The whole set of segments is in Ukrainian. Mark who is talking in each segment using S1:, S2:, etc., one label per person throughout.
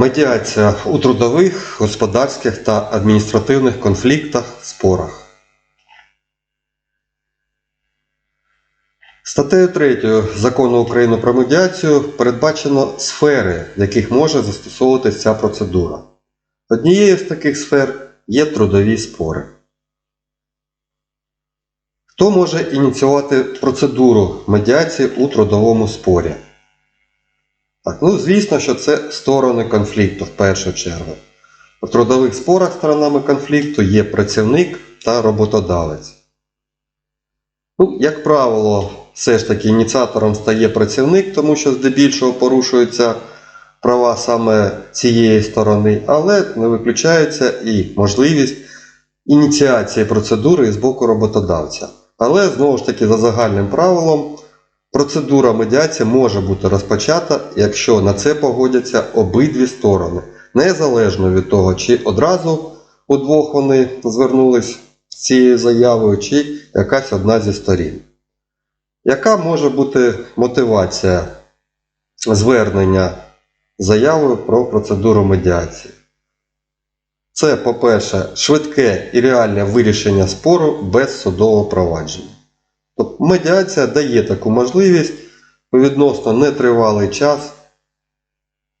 S1: Медіація у трудових, господарських та адміністративних конфліктах, спорах. Статтею 3 Закону України про медіацію передбачено сфери, в яких може застосовуватися ця процедура. Однією з таких сфер є трудові спори. Хто може ініціювати процедуру медіації у трудовому спорі? Так, ну звісно, що це сторони конфлікту в першу чергу. У трудових спорах сторонами конфлікту є працівник та роботодавець. Ну, як правило, все ж таки ініціатором стає працівник, тому що здебільшого порушуються права саме цієї сторони, але не виключається і можливість ініціації процедури з боку роботодавця. Але знову ж таки, за загальним правилом, процедура медіації може бути розпочата, якщо на це погодяться обидві сторони, незалежно від того, чи одразу удвох вони звернулись з цією заявою, чи якась одна зі сторін. Яка може бути мотивація звернення заявою про процедуру медіації? Це, по-перше, швидке і реальне вирішення спору без судового провадження. Тобто медіація дає таку можливість відносно нетривалий час,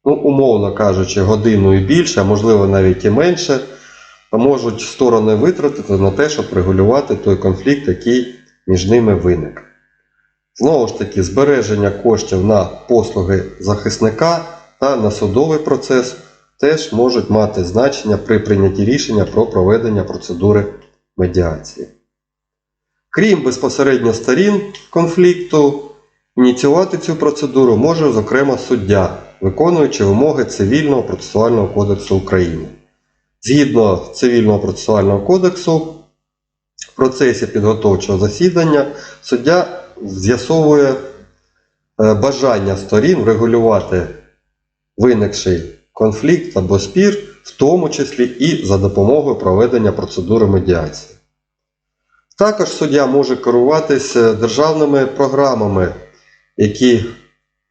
S1: ну, умовно кажучи, годину і більше, а можливо навіть і менше, можуть сторони витратити на те, щоб регулювати той конфлікт, який між ними виник. Знову ж таки, збереження коштів на послуги захисника та на судовий процес теж можуть мати значення при прийнятті рішення про проведення процедури медіації. Крім безпосередньо сторін конфлікту, ініціювати цю процедуру може, зокрема, суддя, виконуючи вимоги Цивільного процесуального кодексу України. Згідно Цивільного процесуального кодексу, в процесі підготовчого засідання суддя з'ясовує е, бажання сторін врегулювати виникший конфлікт або спір, в тому числі і за допомогою проведення процедури медіації. Також суддя може керуватися державними програмами, які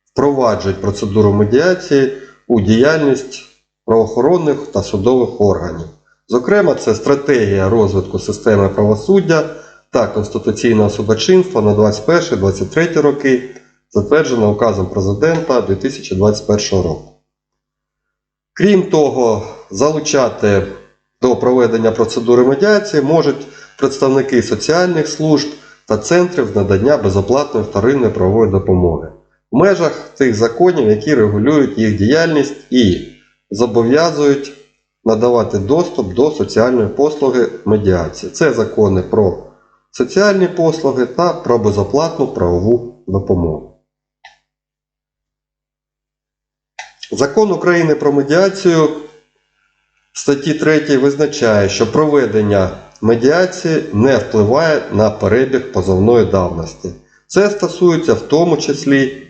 S1: впроваджують процедуру медіації у діяльність правоохоронних та судових органів. Зокрема, це стратегія розвитку системи правосуддя та конституційного судочинства на 21-23 роки, затверджена указом президента 2021 року. Крім того, залучати до проведення процедури медіації можуть представники соціальних служб та центрів надання безоплатної вторинної правової допомоги в межах тих законів, які регулюють їх діяльність і зобов'язують надавати доступ до соціальної послуги медіації. Це закони про соціальні послуги та про безоплатну правову допомогу. Закон України про медіацію статті 3 визначає, що проведення медіації не впливає на перебіг позовної давності. Це стосується в тому числі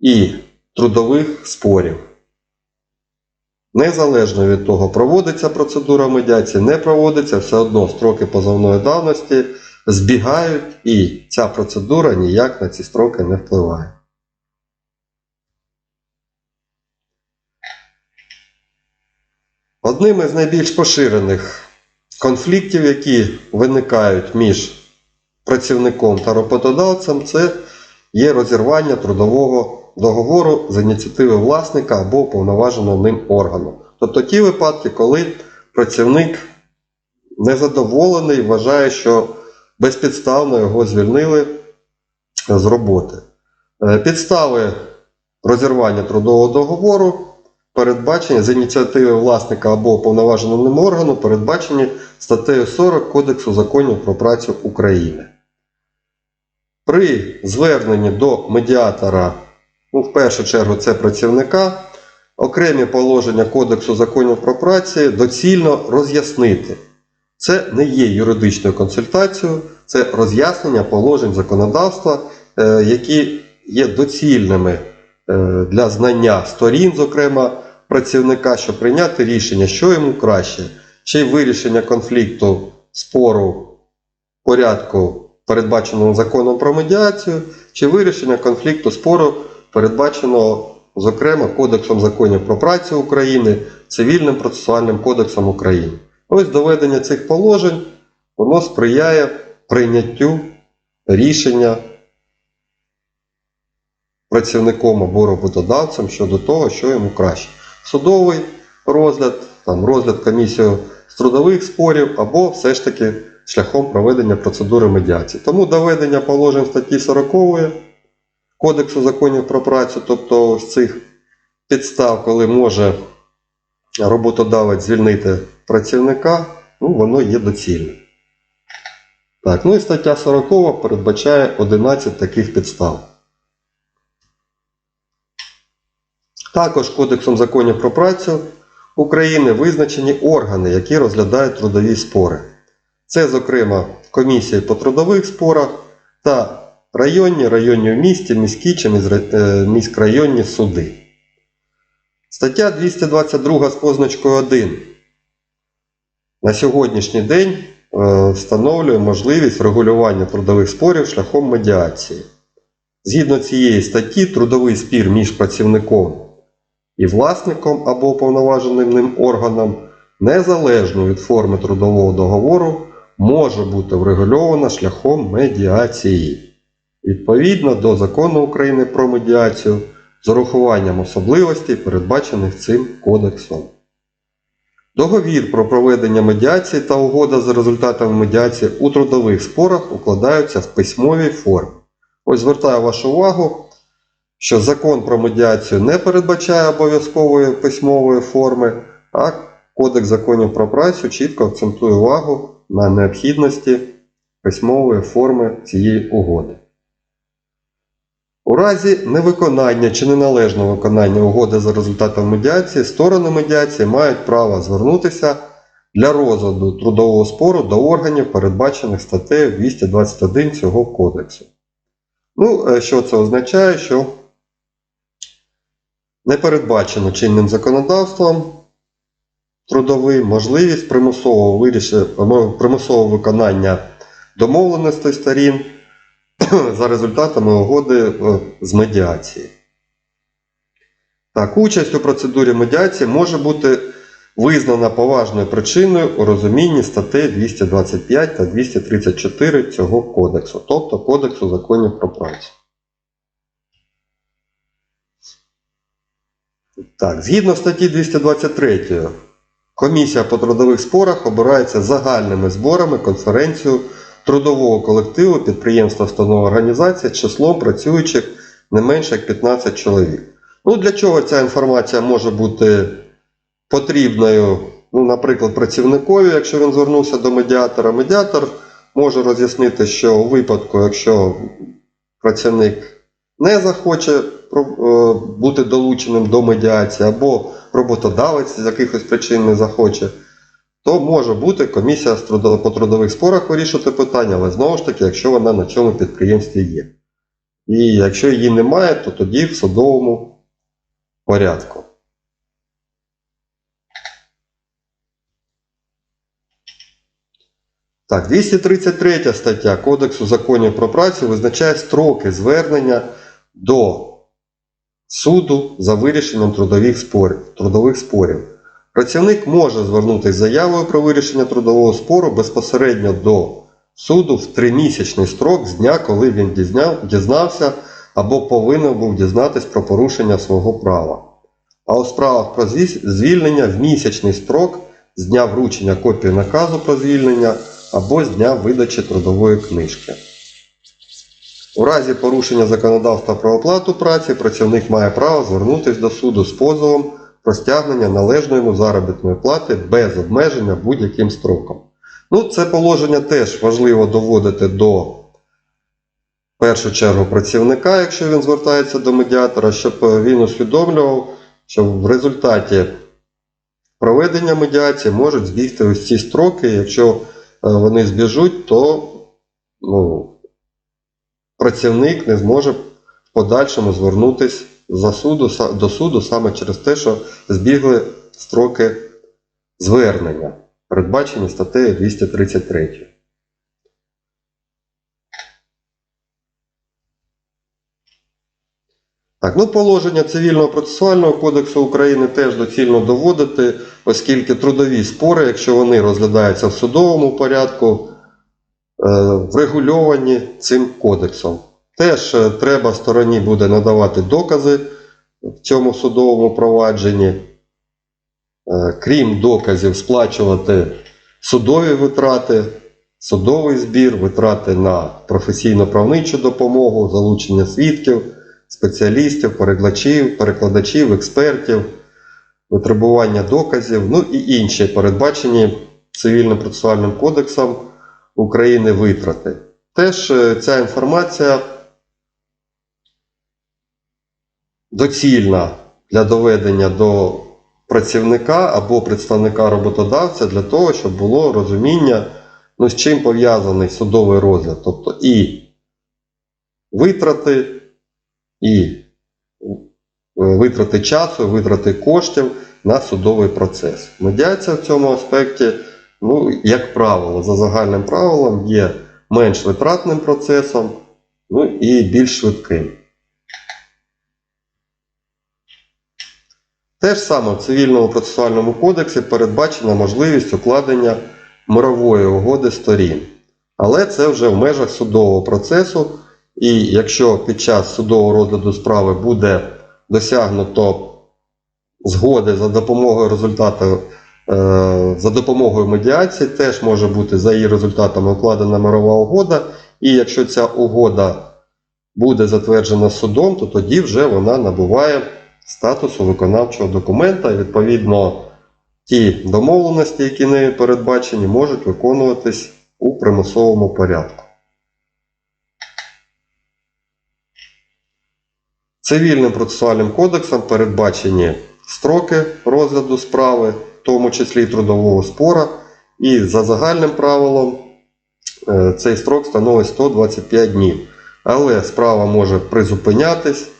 S1: і трудових спорів. Незалежно від того, проводиться процедура медіації, не проводиться, все одно строки позовної давності збігають і ця процедура ніяк на ці строки не впливає. Одним із найбільш поширених конфліктів, які виникають між працівником та роботодавцем, це є розірвання трудового договору з ініціативи власника або повноваженого ним органу. Тобто ті випадки, коли працівник незадоволений, вважає, що безпідставно його звільнили з роботи. Е, Підстави розірвання трудового договору передбачені з ініціативи власника або повноваженого ним органу, передбачені статтею 40 Кодексу законів про працю України. При зверненні до медіатора, ну, в першу чергу це працівника, окремі положення Кодексу законів про працю доцільно роз'яснити. Це не є юридичною консультацією, це роз'яснення положень законодавства, е, які є доцільними е, для знання сторін, зокрема працівника, щоб прийняти рішення, що йому краще, чи вирішення конфлікту спору порядку, передбаченого законом про медіацію, чи вирішення конфлікту спору, передбаченого зокрема Кодексом законів про працю України, Цивільним процесуальним кодексом України. Ось доведення цих положень воно сприяє прийняттю рішення працівником або роботодавцем щодо того, що йому краще. Судовий розгляд, там, розгляд комісією з трудових спорів або все ж таки шляхом проведення процедури медіації. Тому доведення положень статті 40 Кодексу законів про працю, тобто ось цих підстав, коли може роботодавець звільнити працівника, ну, воно є доцільним. Так, ну і стаття 40 передбачає 11 таких підстав. Також Кодексом законів про працю України визначені органи, які розглядають трудові спори. Це, зокрема, комісії по трудових спорах та районні, районні в місті, міські чи е, міськрайонні суди. Стаття 222 з позначкою 1 на сьогоднішній день е, встановлює можливість регулювання трудових спорів шляхом медіації. Згідно цієї статті, трудовий спір між працівником і власником або уповноваженим ним органом, незалежно від форми трудового договору, може бути врегульовано шляхом медіації. Відповідно до закону України про медіацію з урахуванням особливостей, передбачених цим кодексом. Договір про проведення медіації та угода за результатами медіації у трудових спорах укладаються в письмовій формі. Ось звертаю вашу увагу, що закон про медіацію не передбачає обов'язкової письмової форми, а Кодекс законів про працю чітко акцентує увагу на необхідності письмової форми цієї угоди. У разі невиконання чи неналежного виконання угоди за результатом медіації, сторони медіації мають право звернутися для розгляду трудового спору до органів, передбачених статтею 221 цього кодексу. Ну, е, що це означає, що не передбачено чинним законодавством трудовим можливість примусового, вирішення, примусового виконання домовленостей сторін за результатами угоди е, з медіації. Так, участь у процедурі медіації може бути визнана поважною причиною у розумінні статей 225 та 234 цього кодексу, тобто Кодексу законів про працю. Так, згідно статті 223, комісія по трудових спорах обирається загальними зборами конференцію трудового колективу підприємства установа організації з числом працюючих не менше як 15 чоловік. Ну, для чого ця інформація може бути потрібною, ну, наприклад, працівникові, якщо він звернувся до медіатора, медіатор може роз'яснити, що у випадку, якщо працівник не захоче бути долученим до медіації, або роботодавець з якихось причин не захоче, то може бути комісія по трудових спорах вирішувати питання, але знову ж таки, якщо вона на цьому підприємстві є. І якщо її немає, то тоді в судовому порядку. Так, 233 стаття Кодексу законів про працю визначає строки звернення до суду за вирішенням трудових спорів. Трудових спорів. Працівник може звернутися заявою про вирішення трудового спору безпосередньо до суду в тримісячний строк з дня, коли він дізнався або повинен був дізнатись про порушення свого права. А у справах про звільнення в місячний строк з дня вручення копії наказу про звільнення або з дня видачі трудової книжки. У разі порушення законодавства про оплату праці працівник має право звернутися до суду з позовом про стягнення належної йому заробітної плати без обмеження будь-яким строком. Ну, це положення теж важливо доводити до в першу чергу працівника, якщо він звертається до медіатора, щоб е, він усвідомлював, що в результаті проведення медіації можуть збігти ось ці строки. Якщо е, вони збіжуть, то ну, працівник не зможе в подальшому звернутися за суду, до суду саме через те, що збігли строки звернення, передбачені статтею 233. Так, ну положення цивільного процесуального кодексу України теж доцільно доводити, оскільки трудові спори, якщо вони розглядаються в судовому порядку, врегульовані цим кодексом. Теж е, треба стороні буде надавати докази в цьому судовому провадженні. Е, Крім доказів, сплачувати судові витрати, судовий збір, витрати на професійно-правничу допомогу, залучення свідків, спеціалістів, перекладачів, перекладачів, експертів, витребування доказів, ну і інші передбачені цивільно-процесуальним кодексом України витрати. Теж е, ця інформація доцільна для доведення до працівника або представника роботодавця для того, щоб було розуміння, ну, з чим пов'язаний судовий розгляд. Тобто і витрати, і е, витрати часу, витрати коштів на судовий процес. Медіація в цьому аспекті, ну, як правило, за загальним правилом, є менш витратним процесом, ну і більш швидким. Те ж саме в цивільному процесуальному кодексі передбачена можливість укладення мирової угоди сторін. Але це вже в межах судового процесу, і якщо під час судового розгляду справи буде досягнуто згоди за допомогою результату, за допомогою медіації, теж може бути за її результатами укладена мирова угода, і якщо ця угода буде затверджена судом, то тоді вже вона набуває статусу виконавчого документа, і відповідно ті домовленості, які нею передбачені, можуть виконуватись у примусовому порядку. Цивільним процесуальним кодексом передбачені строки розгляду справи, тому числі трудового спора, і за загальним правилом е, цей строк становить 125 днів. Але справа може призупинятись, е,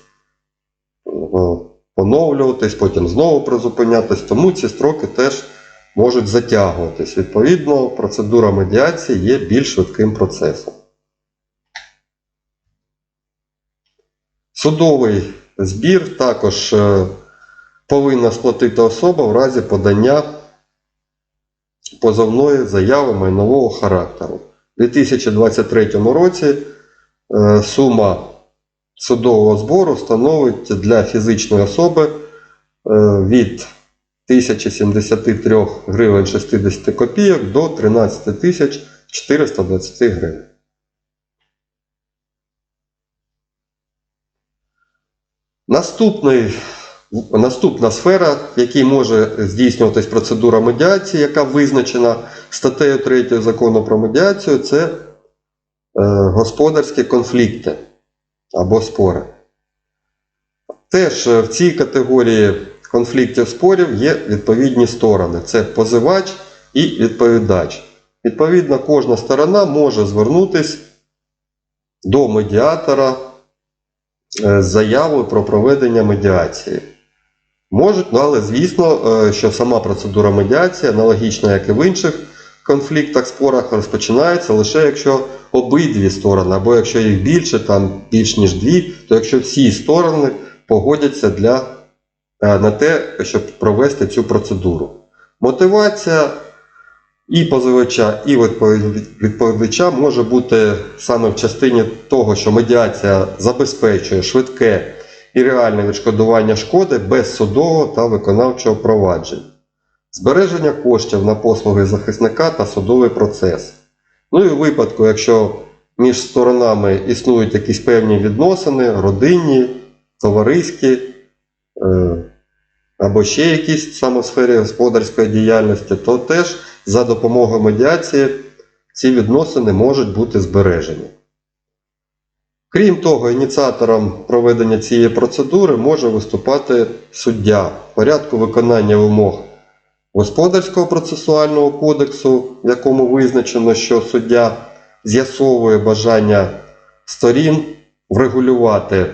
S1: поновлюватись, потім знову призупинятись, тому ці строки теж можуть затягуватись. Відповідно, процедура медіації є більш швидким процесом. Судовий збір також е, повинна сплатити особа в разі подання позовної заяви майнового характеру. У 2023 році е, сума судового збору становить для фізичної особи е, від 1073 гривень 60 копійок до 13 420 гривень. Наступний, наступна сфера, в якій може здійснюватись процедура медіації, яка визначена статтею 3 закону про медіацію, це е, господарські конфлікти або спори. Теж е, в цій категорії конфліктів спорів є відповідні сторони: це позивач і відповідач. Відповідно, кожна сторона може звернутися до медіатора е, з заявою про проведення медіації. Можуть, ну, але звісно, е, що сама процедура медіації, аналогічно як і в інших конфліктах, спорах, розпочинається лише якщо обидві сторони, або якщо їх більше, там більш ніж дві, то якщо всі сторони погодяться для, е, на те, щоб провести цю процедуру. Мотивація і позивача, і відповідача може бути саме в частині того, що медіація забезпечує швидке і реальне відшкодування шкоди без судового та виконавчого проваджень, збереження коштів на послуги захисника та судовий процес. Ну і у випадку, якщо між сторонами існують якісь певні відносини, родинні, товариські, е, або ще якісь саме в сфері господарської діяльності, то теж за допомогою медіації ці відносини можуть бути збережені. Крім того, ініціатором проведення цієї процедури може виступати суддя в порядку виконання вимог Господарського процесуального кодексу, в якому визначено, що суддя з'ясовує бажання сторін врегулювати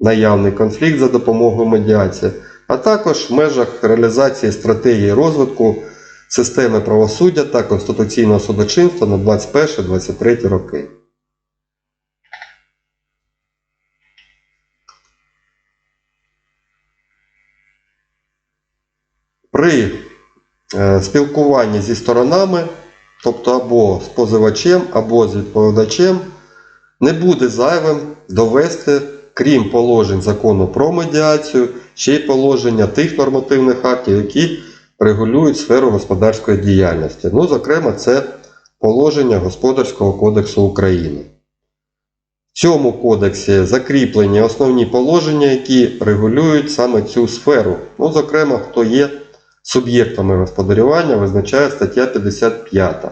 S1: наявний конфлікт за допомогою медіації, а також в межах реалізації стратегії розвитку системи правосуддя та конституційного судочинства на 21-23 роки. При е, спілкуванні зі сторонами, тобто або з позивачем, або з відповідачем, не буде зайвим довести, крім положень закону про медіацію, ще й положення тих нормативних актів, які регулюють сферу господарської діяльності. Ну, зокрема, це положення Господарського кодексу України. В цьому кодексі закріплені основні положення, які регулюють саме цю сферу. Ну, зокрема, хто є суб'єктами господарювання, визначає стаття 55.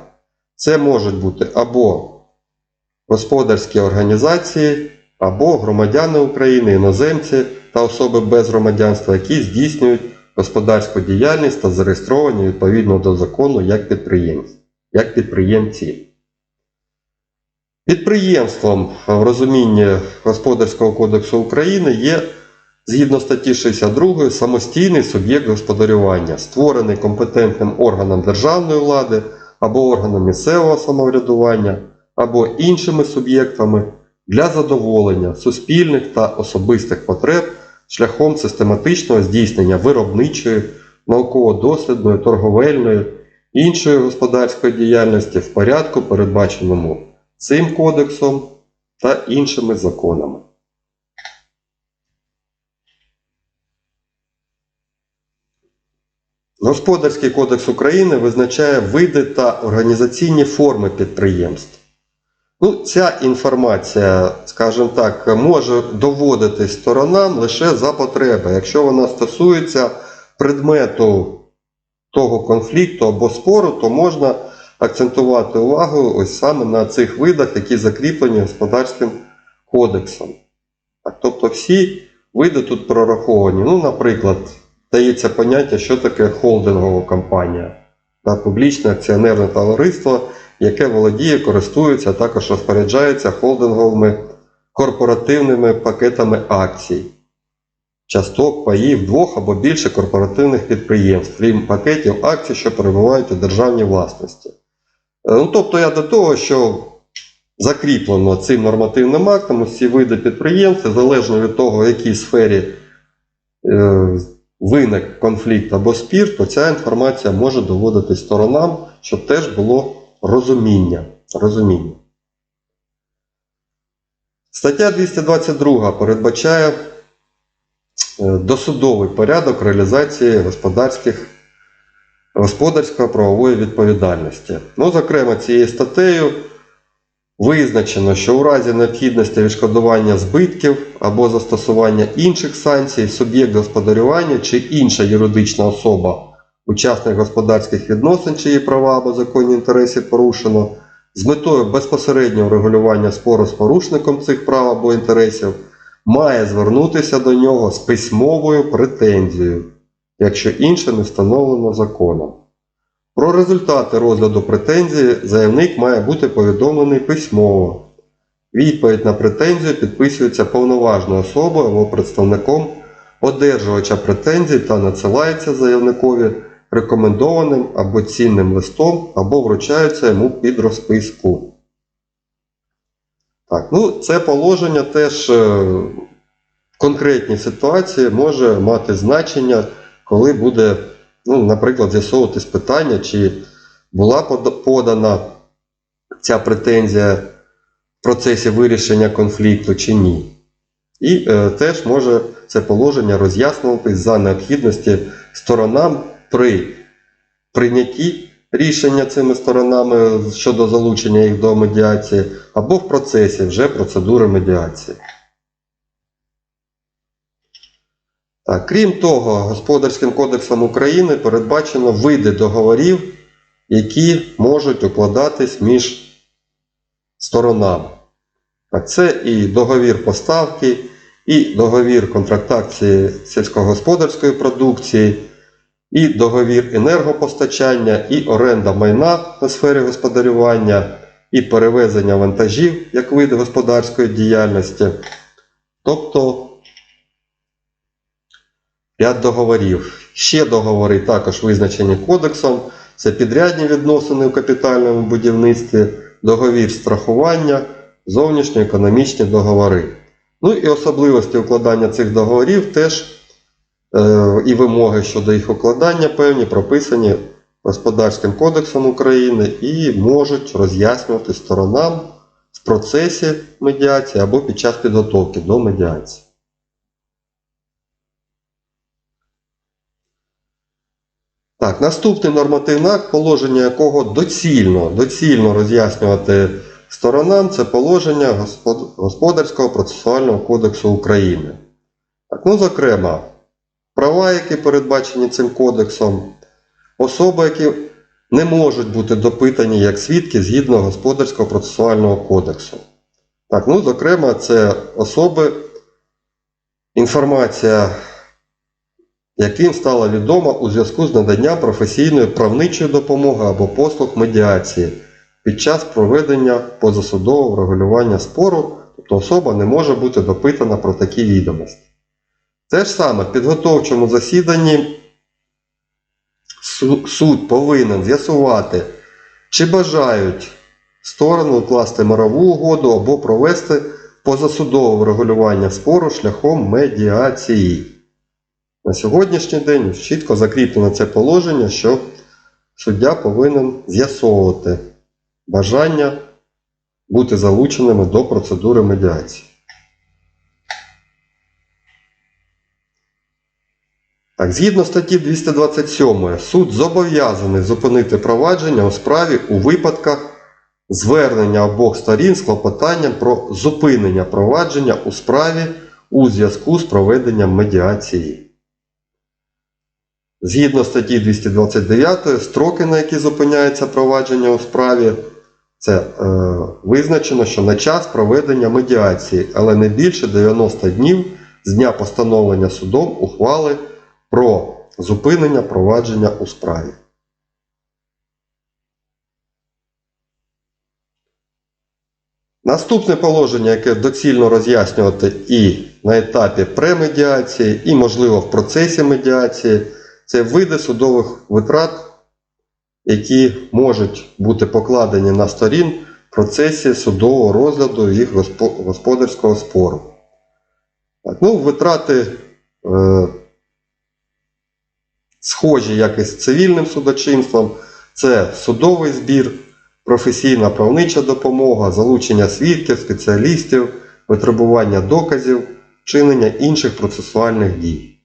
S1: Це можуть бути або господарські організації, або громадяни України, іноземці та особи без громадянства, які здійснюють господарську діяльність та зареєстровані відповідно до закону як підприємці. Як підприємці. Підприємством в розумінні Господарського кодексу України є згідно статті 62 самостійний суб'єкт господарювання, створений компетентним органом державної влади або органом місцевого самоврядування, або іншими суб'єктами для задоволення суспільних та особистих потреб шляхом систематичного здійснення виробничої, науково-дослідної, торговельної, іншої господарської діяльності в порядку, передбаченому цим кодексом та іншими законами. Господарський кодекс України визначає види та організаційні форми підприємств. Ну, ця інформація, скажімо так, може доводитись сторонам лише за потреби, якщо вона стосується предмету того конфлікту або спору, то можна акцентувати увагу ось саме на цих видах, які закріплені господарським кодексом. Так, тобто всі види тут прораховані. Ну, наприклад, дається поняття, що таке холдингова компанія та публічне акціонерне товариство, яке володіє, користується, а також розпоряджається холдинговими корпоративними пакетами акцій, часток паїв двох або більше корпоративних підприємств, крім пакетів акцій, що перебувають у державній власності. Е, Ну, тобто я до того, що закріплено цим нормативним актом усі види підприємств, залежно від того, в якій сфері е, виник конфлікт або спір, то ця інформація може доводитись сторонам, щоб теж було розуміння. розуміння. Стаття 222 передбачає е, досудовий порядок реалізації господарських господарсько-правової відповідальності. Ну, зокрема, цією статтею визначено, що у разі необхідності відшкодування збитків або застосування інших санкцій, суб'єкт господарювання чи інша юридична особа, учасник господарських відносин, чиї права або законні інтереси порушено, з метою безпосереднього регулювання спору з порушником цих прав або інтересів, має звернутися до нього з письмовою претензією якщо інше не встановлено законом. Про результати розгляду претензії заявник має бути повідомлений письмово. Відповідь на претензію підписується повноважною особою або представником одержувача претензій та надсилається заявникові рекомендованим або цінним листом, або вручається йому під розписку. Так, ну це положення теж е, в конкретній ситуації може мати значення коли буде, ну, наприклад, з'ясовуватись питання, чи була подана ця претензія в процесі вирішення конфлікту чи ні. І е, теж може це положення роз'яснюватись за необхідності сторонам при прийнятті рішення цими сторонами щодо залучення їх до медіації, або в процесі вже процедури медіації. Так, крім того, Господарським кодексом України передбачено види договорів, які можуть укладатись між сторонами. Це і договір поставки, і договір контрактації сільськогосподарської продукції, і договір енергопостачання, і оренда майна на сфері господарювання, і перевезення вантажів як вид господарської діяльності. Тобто Ряд договорів. Ще договори також визначені кодексом. Це підрядні відносини у капітальному будівництві, договір страхування, зовнішньоекономічні договори. Ну і особливості укладання цих договорів теж е, і вимоги щодо їх укладання певні прописані Господарським кодексом України і можуть роз'яснювати сторонам в процесі медіації або під час підготовки до медіації. Так, наступний нормативний акт, положення якого доцільно, доцільно роз'яснювати сторонам, це положення Господ- Господарського процесуального кодексу України. Так, ну, зокрема, права, які передбачені цим кодексом, особи, які не можуть бути допитані як свідки згідно Господарського процесуального кодексу. Так, ну, зокрема, це особи, інформація яким стала відома у зв'язку з наданням професійної правничої допомоги або послуг медіації під час проведення позасудового врегулювання спору, тобто особа не може бути допитана про такі відомості. Те ж саме в підготовчому засіданні суд повинен з'ясувати, чи бажають сторони укласти мирову угоду або провести позасудове врегулювання спору шляхом медіації. На сьогоднішній день чітко закріплено це положення, що суддя повинен з'ясовувати бажання бути залученими до процедури медіації. Так, згідно статті 227, суд зобов'язаний зупинити провадження у справі у випадках звернення обох сторін з клопотанням про зупинення провадження у справі у зв'язку з проведенням медіації. Згідно статті 229, строки, на які зупиняється провадження у справі, це е, визначено, що на час проведення медіації, але не більше 90 днів з дня постановлення судом ухвали про зупинення провадження у справі. Наступне положення, яке доцільно роз'яснювати і на етапі премедіації, і, можливо, в процесі медіації, це види судових витрат, які можуть бути покладені на сторін в процесі судового розгляду їх господарського спору. Так, ну, витрати е, схожі як і з цивільним судочинством, це судовий збір, професійна правнича допомога, залучення свідків, спеціалістів, витребування доказів, вчинення інших процесуальних дій.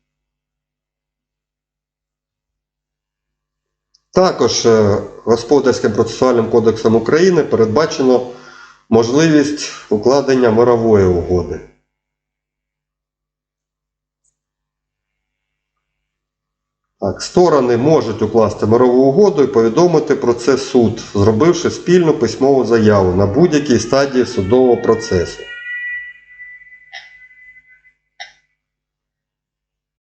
S1: Також е, Господарським процесуальним кодексом України передбачено можливість укладення мирової угоди. Так, сторони можуть укласти мирову угоду і повідомити про це суд, зробивши спільну письмову заяву на будь-якій стадії судового процесу.